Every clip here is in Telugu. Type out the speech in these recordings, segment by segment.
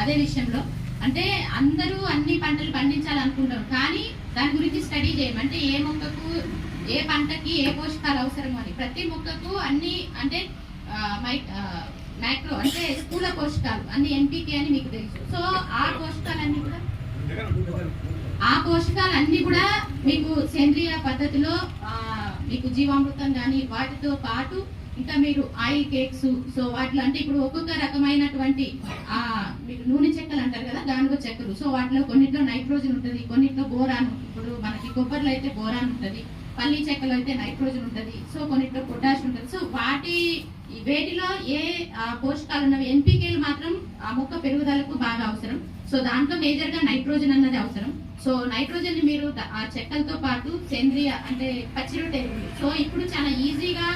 అదే విషయంలో. అంటే అందరూ అన్ని పంటలు పండించాలనుకుంటారు కానీ దాని గురించి స్టడీ చేయమంటే ఏ మొక్కకు ఏ పంటకి ఏ పోషకాలు అవసరమో అని. ప్రతి మొక్కకు అన్ని అంటే మై మైక్రో అంటే స్థూల పోషకాలు అన్ని ఎన్పికే అని మీకు తెలుసు. సో ఆ పోషకాలన్నీ కూడా ఆ పోషకాలన్నీ కూడా మీకు సేంద్రియ పద్ధతిలో మీకు జీవామృతం కానీ వాటితో పాటు ఇంకా మీరు ఆయిల్ కేక్స్ సో వాటిలో అంటే ఇప్పుడు ఒక్కొక్క రకమైనటువంటి ఆ మీరు నూనె చెక్కలు అంటారు కదా గానుగ చెక్కలు. సో వాటిలో కొన్నిట్లో నైట్రోజన్ ఉంటుంది కొన్నిట్లో బోరాన్ ఇప్పుడు మనకి కొబ్బరిలో అయితే బోరాన్ ఉంటుంది పల్లీ చెక్కలు అయితే నైట్రోజన్ ఉంటుంది సో కొన్నిట్లో పొటాష్ ఉంటుంది. సో వాటి వేటిలో ఏ పోషకాలు ఉన్నవి? ఎన్పికేలు మాత్రం ఆ మొక్క పెరుగుదలకు బాగా అవసరం. సో దాంట్లో మేజర్గా నైట్రోజన్ అన్నది అవసరం. సో నైట్రోజన్ని మీరు ఆ చెక్కలతో పాటు సేంద్రియ అంటే పచ్చిరొట్టె సో ఇప్పుడు చాలా ఈజీగా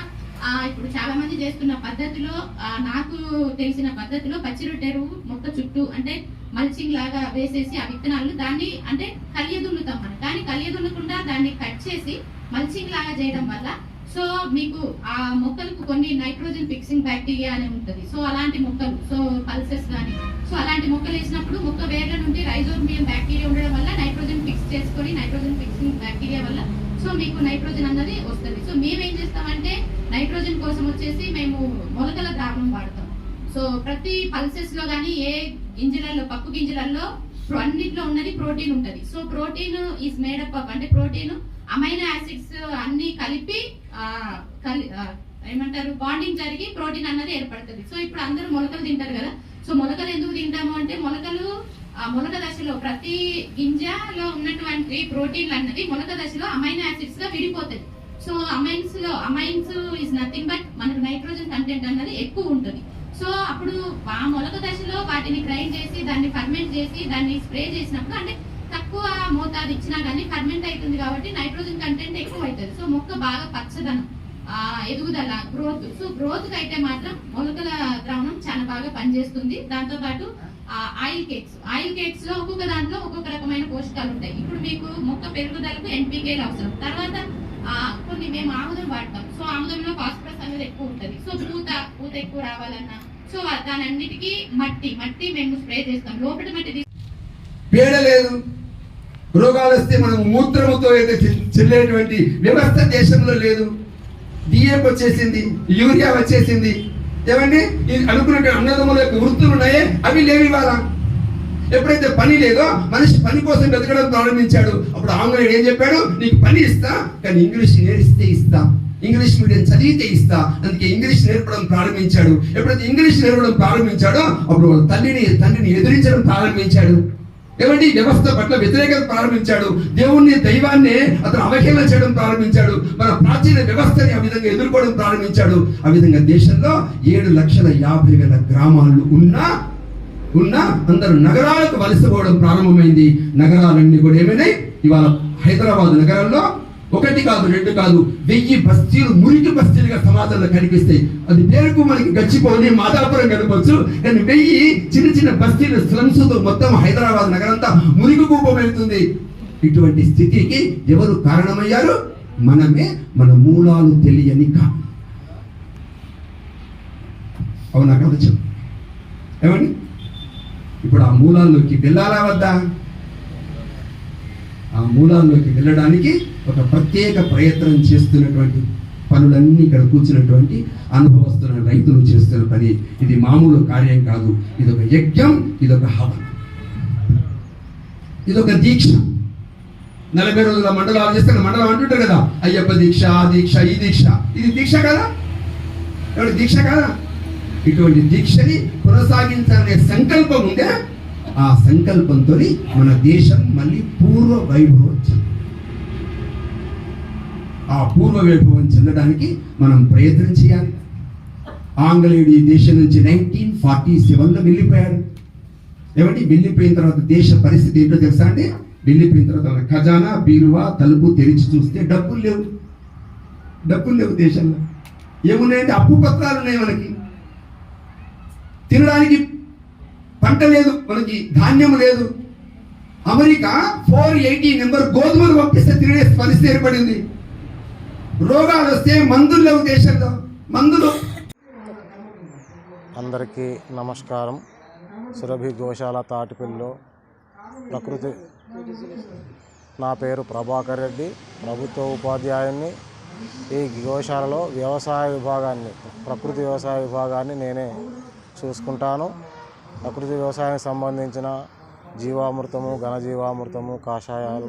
ఇప్పుడు చాలా మంది చేస్తున్న పద్ధతిలో ఆ, నాకు తెలిసిన పద్ధతిలో పచ్చి రొట్టెరువు మొక్క చుట్టూ అంటే మల్చింగ్ లాగా వేసేసి ఆ విత్తనాలు దాన్ని అంటే కలియదున్నుతాం మనం. కానీ కలియదున్నకుండా దాన్ని కట్ చేసి మల్చింగ్ లాగా చేయడం వల్ల సో మీకు ఆ మొక్కలకు కొన్ని నైట్రోజన్ ఫిక్సింగ్ బ్యాక్టీరియా అనే ఉంటుంది. సో అలాంటి మొక్కలు సో పల్సెస్ కానీ సో అలాంటి మొక్కలు వేసినప్పుడు మొక్క వేర్ల నుండి రైజోర్మియం బ్యాక్టీరియా ఉండడం వల్ల నైట్రోజన్ ఫిక్స్ చేసుకొని నైట్రోజన్ ఫిక్సింగ్ బ్యాక్టీరియా వల్ల సో మీకు నైట్రోజన్ అన్నది వస్తుంది. సో మేమేం చేస్తామంటే నైట్రోజన్ కోసం వచ్చేసి మేము మొలకల ద్రావణం వాడతాం. సో ప్రతి పల్సెస్లో కానీ ఏ గింజలలో పప్పు గింజలలో అన్నిట్లో ఉన్నది ప్రోటీన్ ఉంటది. So protein is made up up అంటే ప్రోటీన్ అమైనో యాసిడ్స్ అన్ని కలిపి కలి ఏమంటారు బాండింగ్ జరిగి ప్రోటీన్ అన్నది ఏర్పడుతుంది. సో ఇప్పుడు అందరూ మొలకలు తింటారు కదా. సో మొలకలు ఎందుకు తింటాము అంటే మొలకలు మొలక దశలో ప్రతి గింజలో ఉన్నటువంటి ప్రోటీన్లు అన్నది మొలక దశలో అమైన్ యాసిడ్స్గా విడిపోతాయి. సో అమైన్స్లో అమైన్స్ ఇస్ నథింగ్ బట్ మనకు నైట్రోజన్ కంటెంట్ అన్నది ఎక్కువ ఉంటుంది. సో అప్పుడు ఆ మొలక దశలో వాటిని గ్రైండ్ చేసి దాన్ని ఫర్మెంట్ చేసి దాన్ని స్ప్రే చేసినప్పుడు అంటే తక్కువ మోతాదు ఇచ్చినా కానీ ఫర్మెంట్ అవుతుంది కాబట్టి నైట్రోజన్ కంటెంట్ ఎక్కువ అవుతుంది. సో మొక్క బాగా పచ్చదనం. ఎదుగుదల గ్రోత్. సో గ్రోత్కి అయితే మాత్రం మొలకల ద్రావణం చాలా బాగా పనిచేస్తుంది. దాంతో పాటు ఆయిల్ కేక్స్. ఆయిల్ కేక్స్లో ఒక్కొక్క దాంట్లో ఒక్కొక్క రకమైన పోషకాలు ఉంటాయి. ఇప్పుడు మీకు మొక్క పెరుగుదలకు ఎన్పికేలు అవసరం. తర్వాత కొన్ని మేము ఆముదం వాడతాం. సో ఆముదంలో ఫాస్ఫరస్ అనేది ఎక్కువ ఉంటుంది. సో పూత పూత ఎక్కువ రావాలన్నా సో దాని అన్నిటికీ మట్టి మట్టి మేము స్ప్రే చేస్తాం. లోపల మట్టి తీసి లేదు. రోగాలు వస్తే మనం మూత్రముతో అయితే చెల్లేటువంటి వ్యవస్థ దేశంలో లేదు. డిఏపి వచ్చేసింది యూరియా వచ్చేసింది. ఏమండి? ఇది అనుకున్నట్టు అన్నదమ్ముల యొక్క వృత్తులు ఉన్నాయే? అవి లేవు ఇవాళ. ఎప్పుడైతే పని లేదో మనిషి పని కోసం వెతకడం ప్రారంభించాడు. అప్పుడు ఆంగ్లేయుడు ఏం చెప్పాడు? నీకు పని ఇస్తా కానీ ఇంగ్లీష్ నేర్పిస్తే ఇస్తా. ఇంగ్లీష్ మీడియం చదివితే ఇస్తా. అందుకే ఇంగ్లీష్ నేర్పడం ప్రారంభించాడు. ఎప్పుడైతే ఇంగ్లీష్ నేర్పడం ప్రారంభించాడో అప్పుడు వాళ్ళ తల్లిని తండ్రిని ఎదిరించడం ప్రారంభించాడు. ఏమండి? వ్యవస్థ పట్ల వ్యతిరేకత ప్రారంభించాడు. దేవుణ్ణి దైవాన్ని అతను అవహేళన చేయడం ప్రారంభించాడు. మన ప్రాచీన వ్యవస్థని ఆ విధంగా ఎదుర్కోవడం ప్రారంభించాడు. ఆ విధంగా దేశంలో ఏడు లక్షల యాభై వేల గ్రామాలు ఉన్నా ఉన్నా అందరూ నగరాలకు వలసపోవడం ప్రారంభమైంది. నగరాలన్నీ కూడా ఏమైనాయి? ఇవాళ హైదరాబాద్ నగరంలో ఒకటి కాదు రెండు కాదు. వెయ్యి బస్తీలు మురికి బస్తీలుగా సమాజంలో కనిపిస్తాయి. అది పేరుకు మనకి గచ్చిపోని మాదాపురం కనపచ్చు కానీ వెయ్యి చిన్న చిన్న బస్తీలు స్లమ్స్ మొత్తం హైదరాబాద్ నగరంతా మురికి కూపమవుతుంది ఇటువంటి స్థితికి ఎవరు కారణమయ్యారు? మనమే మన మూలాలు తెలియని కా అవునా కదా చెప్పు. ఏమండి? ఇప్పుడు ఆ మూలాల్లోకి వెళ్ళాలా వద్దా? ఆ మూలాల్లోకి వెళ్ళడానికి ఒక ప్రత్యేక ప్రయత్నం చేస్తున్నటువంటి పనులన్నీ ఇక్కడ కూర్చున్నటువంటి అనుభవస్తున్న రైతులు చేస్తున్న పని. ఇది మామూలు కార్యం కాదు. ఇది ఒక యజ్ఞం ఇది ఒక హవనం. ఇది ఒక దీక్ష. నలభై రోజుల మండలాలు చేస్తే మండలం అంటుంటారు కదా అయ్యప్ప దీక్ష ఆ దీక్ష ఈ దీక్ష. ఇది దీక్ష కదా? ఎవరి దీక్ష కదా? ఇటువంటి దీక్షని కొనసాగించాలనే సంకల్పం ఉంటే ఆ సంకల్పంతో మన దేశం మళ్ళీ పూర్వ వైభవం ఆ పూర్వ వైభవం చెందడానికి మనం ప్రయత్నం చేయాలి. ఆంగ్లేయుడు ఈ దేశం నుంచి నైన్టీన్ ఫార్టీ సెవెన్లో వెళ్ళిపోయాడు. ఏమంటే వెళ్ళిపోయిన తర్వాత దేశ పరిస్థితి ఏంటో తెలుసా అండి? వెళ్ళిపోయిన తర్వాత ఖజానా బీరువా తలుపు తెరిచి చూస్తే డబ్బులు లేవు. డబ్బులు లేవు దేశంలో. ఏమున్నాయంటే అప్పు పత్రాలు ఉన్నాయి మనకి. తినడానికి పంట లేదు మనకి ధాన్యం లేదు. అమెరికా ఫోర్ ఎయిటీ నెంబర్ గోధుమలు పంపిస్తే తినే పరిస్థితి ఏర్పడింది. రోగాలు వస్తే మందులు లేవు దేశంలో. మందులు. అందరికీ నమస్కారం. సురభి గోశాల తాటిపల్లిలో ప్రకృతి నా పేరు ప్రభాకర్ రెడ్డి. ప్రభుత్వ ఉపాధ్యాయుని ఈ గోశాలలో వ్యవసాయ విభాగాన్ని ప్రకృతి వ్యవసాయ విభాగాన్ని నేనే చూసుకుంటాను. ప్రకృతి వ్యవసాయానికి సంబంధించిన జీవామృతము ఘనజీవామృతము కాషాయాలు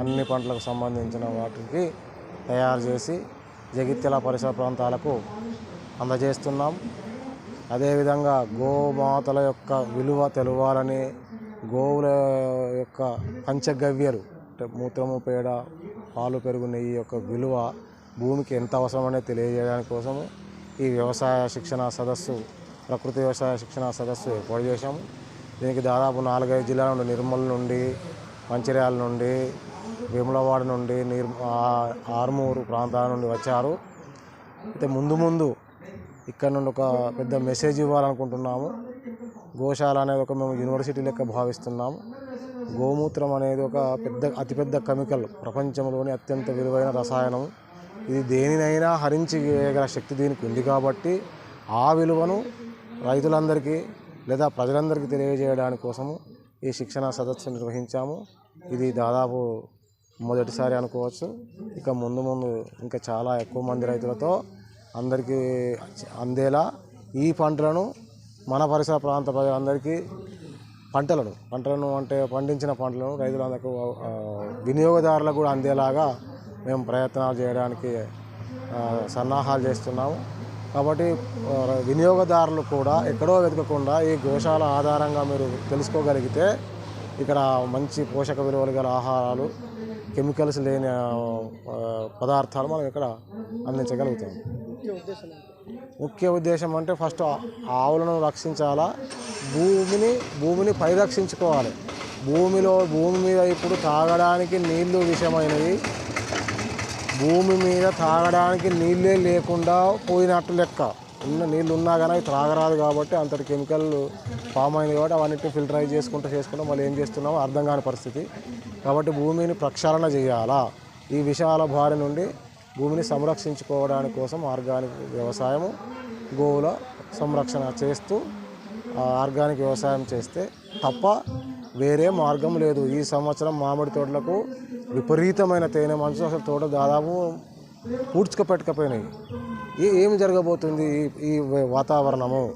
అన్ని పంటలకు సంబంధించిన వాటికి తయారు చేసి జగిత్యాల పరిసర ప్రాంతాలకు అందజేస్తున్నాం. అదేవిధంగా గోమాతల యొక్క విలువ తెలవాలని గోవుల యొక్క పంచగవ్యలు అంటే మూత్రము పేడ పాలు పెరుగు నెయ్యి యొక్క విలువ భూమికి ఎంత అవసరమనే తెలియజేయడానికి కోసము ఈ వ్యవసాయ శిక్షణ సదస్సు ప్రకృతి వ్యవసాయ శిక్షణ సదస్సు ఏర్పాటు చేశాము. దీనికి దాదాపు నాలుగైదు జిల్లాల నుండి నిర్మల్ నుండి మంచిర్యాల నుండి వేములవాడ నుండి నిర్ ఆర్మూరు ప్రాంతాల నుండి వచ్చారు. అయితే ముందు ముందు ఇక్కడ నుండి ఒక పెద్ద మెసేజ్ ఇవ్వాలనుకుంటున్నాము. గోశాల అనేది ఒక మేము యూనివర్సిటీ లెక్క భావిస్తున్నాము. గోమూత్రం అనేది ఒక పెద్ద అతిపెద్ద కెమికల్ ప్రపంచంలోని అత్యంత విలువైన రసాయనం ఇది దేనినైనా హరించి వేయగల శక్తి దీనికి ఉంది కాబట్టి ఆ విలువను రైతులందరికీ లేదా ప్రజలందరికీ తెలియజేయడానికి కోసము ఈ శిక్షణ సదస్సు నిర్వహించాము. ఇది దాదాపు మొదటిసారి అనుకోవచ్చు. ఇక ముందు ముందు ఇంకా చాలా ఎక్కువ మంది రైతులతో అందరికీ అందేలా ఈ పంటలను మన పరిసర ప్రాంత ప్రజలందరికీ పంటలను పంటలను అంటే పండించిన పంటలను రైతులందరికీ వినియోగదారులకు కూడా అందేలాగా మేము ప్రయత్నాలు చేయడానికి సన్నాహాలు చేస్తున్నాము. కాబట్టి వినియోగదారులు కూడా ఎక్కడో వెతకకుండా ఈ గోశాల ఆధారంగా మీరు తెలుసుకోగలిగితే ఇక్కడ మంచి పోషక విలువలు గల ఆహారాలు కెమికల్స్ లేని పదార్థాలు మనం ఇక్కడ అందించగలుగుతాం. ముఖ్య ఉద్దేశం అంటే ఫస్ట్ ఆవులను రక్షించాలా? భూమిని భూమిని పరిరక్షించుకోవాలి. భూమిలో భూమి మీద ఇప్పుడు తాగడానికి నీళ్ళు విషయమైనవి భూమి మీద తాగడానికి నీళ్ళే లేకుండా పోయినట్టు లెక్క. ఉన్న నీళ్ళు ఉన్నా కానీ అవి త్రాగరాదు కాబట్టి అంతటి కెమికల్ ఫామ్ అయింది కాబట్టి అవన్నిటిని ఫిల్టరైజ్ చేసుకుంటూ చేసుకుంటూ మళ్ళీ ఏం చేస్తున్నామో అర్థం కాని పరిస్థితి. కాబట్టి భూమిని ప్రక్షాళన చేయాలా? ఈ విషయాల బారి నుండి భూమిని సంరక్షించుకోవడానికి కోసం ఆర్గానిక్ వ్యవసాయము గోవుల సంరక్షణ చేస్తూ ఆర్గానిక్ వ్యవసాయం చేస్తే తప్ప వేరే మార్గం లేదు. ఈ సంవత్సరం మామిడి తోటలకు విపరీతమైన తేనె మంచు అసలు తోట దాదాపు పూడ్చుకపెట్టకపోయినాయి. ఈ ఏం జరగబోతుంది ఈ- ఈ వాతావరణము?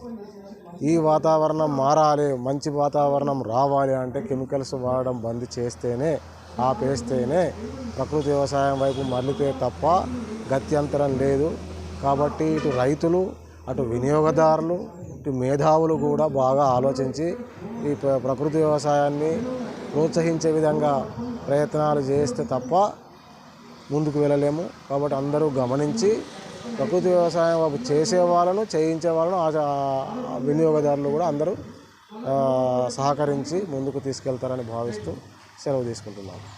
ఈ వాతావరణం మారాలి మంచి వాతావరణం రావాలి అంటే కెమికల్స్ వాడడం బంద్ చేస్తేనే ఆపేస్తేనే ప్రకృతి వ్యవసాయం వైపు మరలితే తప్ప గత్యంతరం లేదు. కాబట్టి ఇటు రైతులు అటు వినియోగదారులు ఇటు మేధావులు కూడా బాగా ఆలోచించి ఈ ప్ర- ప్రకృతి వ్యవసాయాన్ని ప్రోత్సహించే విధంగా ప్రయత్నాలు చేస్తే తప్ప ముందుకు వెళ్ళలేము. కాబట్టి అందరూ గమనించి ప్రకృతి వ్యవసాయం వైపు చేసే వాళ్ళను చేయించే వాళ్ళను ఆ- వినియోగదారులు కూడా అందరూ సహకరించి ముందుకు తీసుకెళ్తారని భావిస్తూ సెలవు తీసుకుంటున్నాను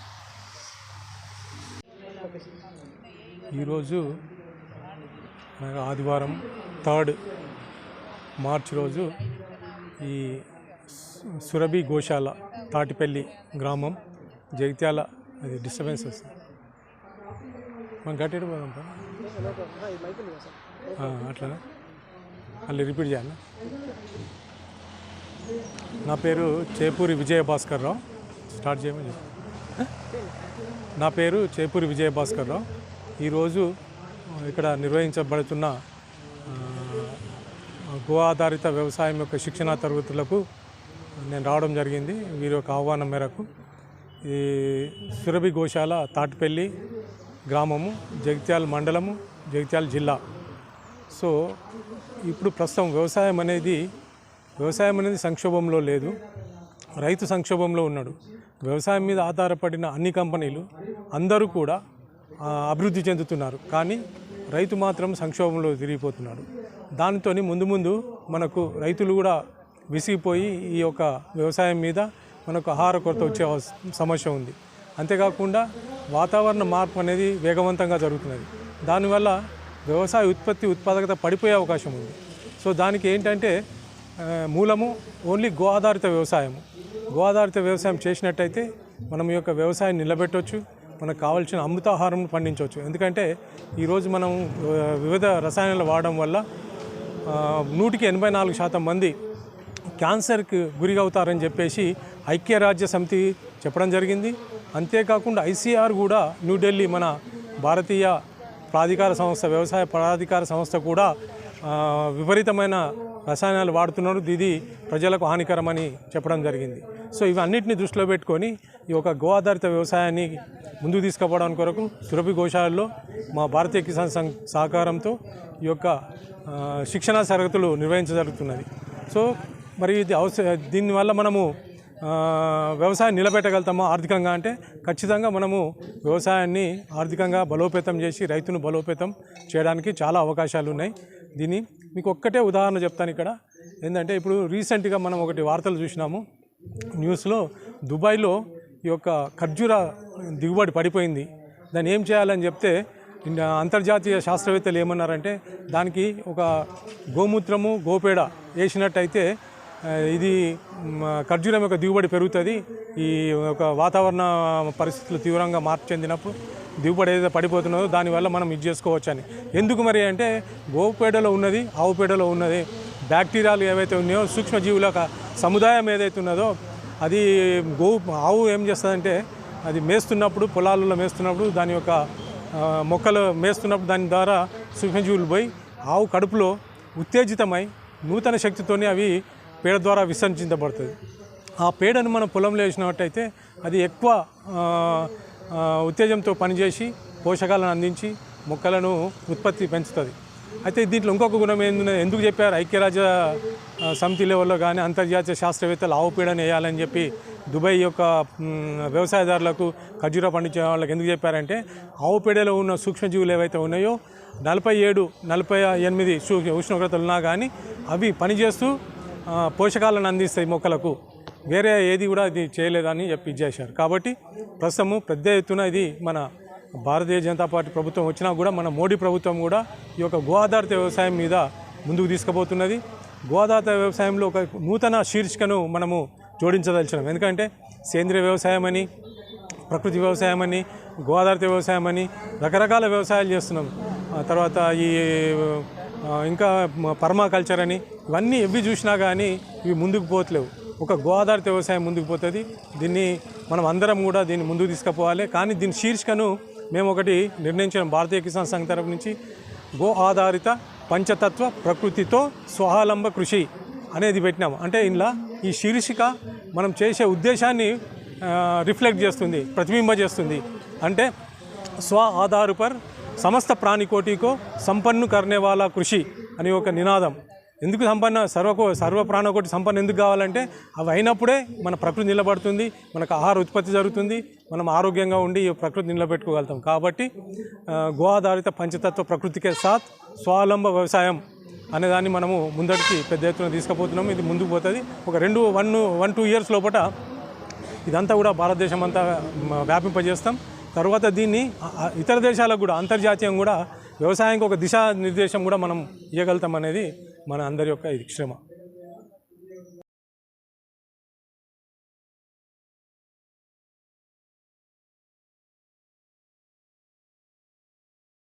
ఈరోజు ఆదివారం థర్డ్ మార్చ్ రోజు ఈ సురభి గోశాల తాటిపల్లి గ్రామం జగిత్యాల అది డిస్టర్బెన్స్ వస్తుంది మనం గట్టి పోదాం పా. మళ్ళీ రిపీట్ చేయాలా నా పేరు చేపూరి విజయ భాస్కర్ రావు. స్టార్ట్ చేయమని నా పేరు చేపూరి విజయ భాస్కర్ రావు ఈరోజు ఇక్కడ నిర్వహించబడుతున్న గో ఆధారిత వ్యవసాయం యొక్క శిక్షణా తరగతులకు నేను రావడం జరిగింది. వీరి యొక్క ఆహ్వానం మేరకు ఈ సురభి గోశాల తాటిపల్లి గ్రామము జగిత్యాల మండలము జగిత్యాల జిల్లా. సో ఇప్పుడు ప్రస్తుతం వ్యవసాయం అనేది వ్యవసాయం అనేది సంక్షోభంలో లేదు. రైతు సంక్షోభంలో ఉన్నాడు. వ్యవసాయం మీద ఆధారపడిన అన్ని కంపెనీలు అందరూ కూడా అభివృద్ధి చెందుతున్నారు. కానీ రైతు మాత్రం సంక్షోభంలో తిరిగిపోతున్నాడు. దానితో ముందు ముందు మనకు రైతులు కూడా విసిగిపోయి ఈ యొక్క వ్యవసాయం మీద మనకు ఆహార కొరత వచ్చే సమస్య ఉంది. అంతేకాకుండా వాతావరణ మార్పు అనేది వేగవంతంగా జరుగుతున్నది. దానివల్ల వ్యవసాయ ఉత్పత్తి ఉత్పాదకత పడిపోయే అవకాశం ఉంది. సో దానికి ఏంటంటే మూలము ఓన్లీ గో ఆధారిత వ్యవసాయం గో ఆధారిత వ్యవసాయం చేసినట్టయితే మనం ఈ యొక్క వ్యవసాయం నిలబెట్టవచ్చు మనకు కావాల్సిన అమృతాహారం పండించవచ్చు ఎందుకంటే ఈరోజు మనం వివిధ రసాయనాలు వాడడం వల్ల నూటికి ఎనభై నాలుగు శాతం మంది క్యాన్సర్కి గురి అవుతారని చెప్పేసి ఐక్యరాజ్య సమితి చెప్పడం జరిగింది. అంతేకాకుండా ఐసీఆర్ కూడా న్యూఢిల్లీ మన భారతీయ ప్రాధికార సంస్థ వ్యవసాయ ప్రాధికార సంస్థ కూడా విపరీతమైన రసాయనాలు వాడుతున్నారు. ఇది ప్రజలకు హానికరమని చెప్పడం జరిగింది. సో ఇవన్నిటిని దృష్టిలో పెట్టుకొని ఈ యొక్క గో ఆధారిత వ్యవసాయాన్ని ముందుకు తీసుకుపోవడానికి కొరకు సురభి గోశాలలో మా భారతీయ కిసాన్ సంఘ్ సహకారంతో ఈ యొక్క శిక్షణ శిక్షణా తరగతులు నిర్వహించగలుగుతున్నది సో మరి ఇది అవసర దీనివల్ల మనము వ్యవసాయం నిలబెట్టగలుగుతామా ఆర్థికంగా అంటే ఖచ్చితంగా మనము వ్యవసాయాన్ని ఆర్థికంగా బలోపేతం చేసి రైతును బలోపేతం చేయడానికి చాలా అవకాశాలు ఉన్నాయి. దీన్ని మీకు ఒక్కటే ఉదాహరణ చెప్తాను ఇక్కడ. ఏంటంటే ఇప్పుడు రీసెంట్గా మనం ఒకటి వార్తలు చూసినాము. న్యూస్లో దుబాయ్లో ఈ యొక్క ఖర్జూర దిగుబడి పడిపోయింది. దాన్ని ఏం చేయాలని చెప్తే అంతర్జాతీయ శాస్త్రవేత్తలు ఏమన్నారంటే దానికి ఒక గోమూత్రము గోపేడ వేసినట్టయితే ఇది ఖర్జూరం యొక్క దిగుబడి పెరుగుతుంది. ఈ ఒక వాతావరణ పరిస్థితులు తీవ్రంగా మార్పు చెందినప్పుడు దిగుబడి ఏదైతే పడిపోతున్నదో దానివల్ల మనం ఇది చేసుకోవచ్చు అని ఎందుకు మరి అంటే గోపేడలో ఉన్నది ఆవు పేడలో ఉన్నది బ్యాక్టీరియాలు ఏవైతే ఉన్నాయో సూక్ష్మజీవుల సముదాయం ఏదైతే ఉన్నదో అది గోవు ఆవు ఏం చేస్తుందంటే అది మేస్తున్నప్పుడు పొలాలలో మేస్తున్నప్పుడు దాని యొక్క మొక్కలు మేస్తున్నప్పుడు దాని ద్వారా సూక్ష్మజీవులు పోయి ఆవు కడుపులో ఉత్తేజితమై నూతన శక్తితోనే అవి పేడ ద్వారా విసర్జించబడుతుంది. ఆ పేడను మనం పొలంలో వేసినట్టయితే అది ఎక్కువ ఉత్తేజంతో పనిచేసి పోషకాలను అందించి మొక్కలను ఉత్పత్తి పెంచుతుంది. అయితే దీంట్లో ఇంకొక గుణం ఏంటంటే ఎందుకు చెప్పారు? ఐక్యరాజ్య సమితి లెవెల్లో కానీ అంతర్జాతీయ శాస్త్రవేత్తలు ఆవు పీడను వేయాలని చెప్పి దుబాయ్ యొక్క వ్యవసాయదారులకు ఖర్జూర పండించే వాళ్ళకి ఎందుకు చెప్పారంటే ఆవు పేడలో ఉన్న సూక్ష్మజీవులు ఏవైతే ఉన్నాయో నలభై ఏడు నలభై ఎనిమిది ఉష్ణోగ్రతలు ఉన్నా కానీ అవి పనిచేస్తూ పోషకాలను అందిస్తాయి మొక్కలకు వేరే ఏది కూడా ఇది చేయలేదని చెప్పి ఇచ్చేశారు. కాబట్టి ప్రస్తుతము పెద్ద ఎత్తున ఇది మన భారతీయ జనతా పార్టీ ప్రభుత్వం వచ్చినా కూడా మన మోడీ ప్రభుత్వం కూడా ఈ యొక్క గో ఆధారిత వ్యవసాయం మీద ముందుకు తీసుకుపోతున్నది. గో ఆధారిత వ్యవసాయంలో ఒక నూతన శీర్షికను మనము జోడించదలిచినాం. ఎందుకంటే సేంద్రియ వ్యవసాయం అని ప్రకృతి వ్యవసాయం అని గో ఆధారిత వ్యవసాయం అని రకరకాల వ్యవసాయాలు చేస్తున్నాం. ఆ తర్వాత ఈ ఇంకా పర్మాకల్చర్ అని ఇవన్నీ ఎవి చూసినా కానీ ఇవి ముందుకు పోతలేవు ఒక గో ఆధారిత వ్యవసాయం ముందుకు పోతుంది. దీన్ని మనం అందరం కూడా దీన్ని ముందుకు తీసుకుపోవాలి. కానీ దీని శీర్షికను మేము ఒకటి నిర్ణయించిన భారతీయ కిసాన్ సంఘ తరపు నుంచి. గో ఆధారిత పంచతత్వ ప్రకృతితో స్వహాలంబ కృషి అనేది పెట్టినాము అంటే ఇందులో ఈ శీర్షిక మనం చేసే ఉద్దేశాన్ని రిఫ్లెక్ట్ చేస్తుంది ప్రతిబింబ చేస్తుంది. అంటే స్వ ఆధారు పర్ సమస్త ప్రాణికోటికో సంపన్ను కర్నే వాళ్ళ కృషి అని ఒక నినాదం. ఎందుకు సంపన్న? సర్వకో సర్వ ప్రాణకోటి సంపన్న ఎందుకు కావాలంటే అవి అయినప్పుడే మన ప్రకృతి నిలబడుతుంది మనకు ఆహార ఉత్పత్తి జరుగుతుంది మనం ఆరోగ్యంగా ఉండి ఈ ప్రకృతి నిలబెట్టుకోగలుగుతాం. కాబట్టి గో ఆధారిత పంచతత్వ ప్రకృతికే సాత్ స్వావలంబ వ్యవసాయం అనేదాన్ని మనము ముందడికి పెద్ద ఎత్తున తీసుకుపోతున్నాము ఇది ముందుకు పోతుంది. ఒక రెండు వన్ వన్ టూ ఇయర్స్ లోపల ఇదంతా కూడా భారతదేశం అంతా వ్యాపింపజేస్తాం. తర్వాత దీన్ని ఇతర దేశాలకు కూడా అంతర్జాతీయం కూడా వ్యవసాయానికి ఒక దిశా నిర్దేశం కూడా మనం ఇవ్వగలుగుతాం అనేది మన అందరి యొక్క ఇది శ్రమ.